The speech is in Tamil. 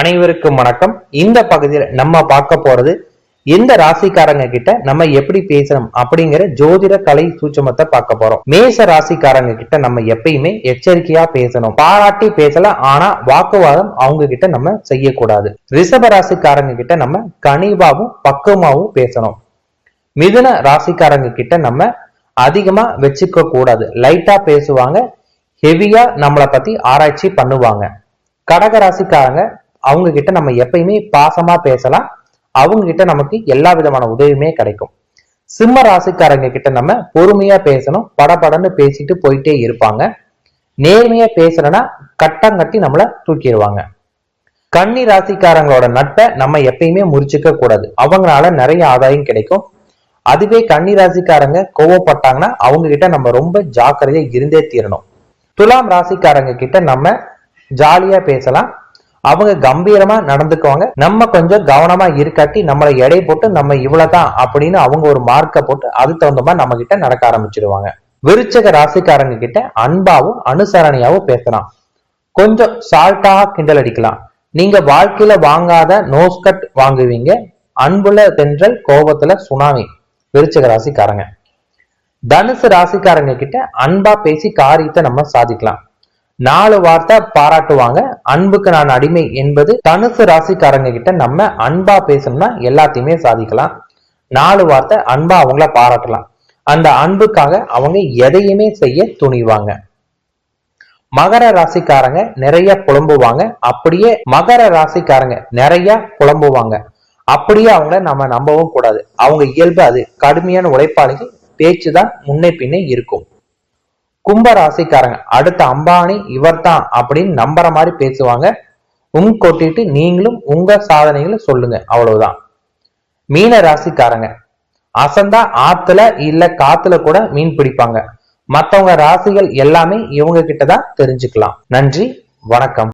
அனைவருக்கும் வணக்கம். இந்த பகுதியில் நம்ம பார்க்க போறது எந்த ராசிக்காரங்க கிட்ட நம்ம எப்படி பேசணும் அப்படிங்கிற ஜோதிட கலை சூட்சமத்தை பார்க்க போறோம். மேச ராசிக்காரங்க கிட்ட நம்ம எப்பயுமே எச்சரிக்கையா பேசணும். பாராட்டி பேசலாம் ஆனா வாக்குவாதம் அவங்க கிட்ட நம்ம செய்யக்கூடாது. ரிஷப ராசிக்காரங்க கிட்ட நம்ம கனிவாவும் பக்குவமாவும் பேசணும். மிதுன ராசிக்காரங்க கிட்ட நம்ம அதிகமா வச்சுக்க கூடாது. லைட்டா பேசுவாங்க ஹெவியா நம்மளை பத்தி ஆராய்ச்சி பண்ணுவாங்க. கடக ராசிக்காரங்க அவங்க கிட்ட நம்ம எப்பயுமே பாசமா பேசலாம். அவங்க கிட்ட நமக்கு எல்லா விதமான உதவியுமே கிடைக்கும். சிம்ம ராசிக்காரங்க கிட்ட நம்ம பொறுமையா பேசணும். படபடன்னு பேசிட்டு போயிட்டே இருப்பாங்க. நேர்மையா பேசலன்னா கட்டம் கட்டி நம்மள தூக்கிடுவாங்க. கன்னி ராசிக்காரங்களோட நட்பை நம்ம எப்பயுமே முறிச்சுக்க கூடாது. அவங்களால நிறைய ஆதாயம் கிடைக்கும். அதுவே கன்னி ராசிக்காரங்க கோவப்பட்டாங்கன்னா அவங்க கிட்ட நம்ம ரொம்ப ஜாக்கிரதையா இருந்தே தீரணும். துலாம் ராசிக்காரங்க கிட்ட நம்ம ஜாலியா பேசலாம். அவங்க கம்பீரமா நடந்துக்குவாங்க. நம்ம கொஞ்சம் கவனமா இருக்காட்டி நம்மளை எடை போட்டு நம்ம இவ்வளவுதான் அப்படின்னு அவங்க ஒரு மார்க்கை போட்டு அது தகுந்த மாதிரி நம்ம கிட்ட நடக்க ஆரம்பிச்சிருவாங்க. விருச்சக ராசிக்காரங்க கிட்ட அன்பாவும் அனுசரணையாவும் பேசலாம். கொஞ்சம் சால்ட்டா கிண்டல் அடிக்கலாம். நீங்க வாழ்க்கையில வாங்காத நோஸ்கட் வாங்குவீங்க. அன்புல தென்றல் கோபத்துல சுனாமி. விருச்சக ராசிக்காரங்க. தனுசு ராசிக்காரங்க கிட்ட அன்பா பேசி காரியத்தை நம்ம சாதிக்கலாம். நாலு வார்த்தை பாராட்டுவாங்க. அன்புக்கு நான் அடிமை என்பது தனுசு ராசிக்காரங்க கிட்ட நம்ம அன்பா பேசணும்னா எல்லாத்தையுமே சாதிக்கலாம். நாலு வார்த்தை அன்பா அவங்கள பாராட்டலாம். அந்த அன்புக்காக அவங்க எதையுமே செய்ய துணிவாங்க. மகர ராசிக்காரங்க நிறைய புலம்புவாங்க. அப்படியே மகர ராசிக்காரங்க நிறைய புலம்புவாங்க. அப்படியே அவங்கள நம்ம நம்பவும் கூடாது. அவங்க இயல்பு அது. கடுமையான உழைப்பாளிகள் பேச்சுதான் முன்னே பின்னே இருக்கும். கும்ப ராசிக்காரங்க அடுத்த அம்பானி இவர்தான் அப்படின்னு நம்புற மாதிரி பேசுவாங்க. உம் கொட்டிட்டு நீங்களும் உங்க சாதனைகளை சொல்லுங்க. அவ்வளவுதான். மீன ராசிக்காரங்க. அசந்தா ஆத்துல இல்ல காத்துல கூட மீன் பிடிப்பாங்க. மத்தவங்க ராசிகள் எல்லாமே இவங்க கிட்டதான் தெரிஞ்சுக்கலாம். நன்றி வணக்கம்.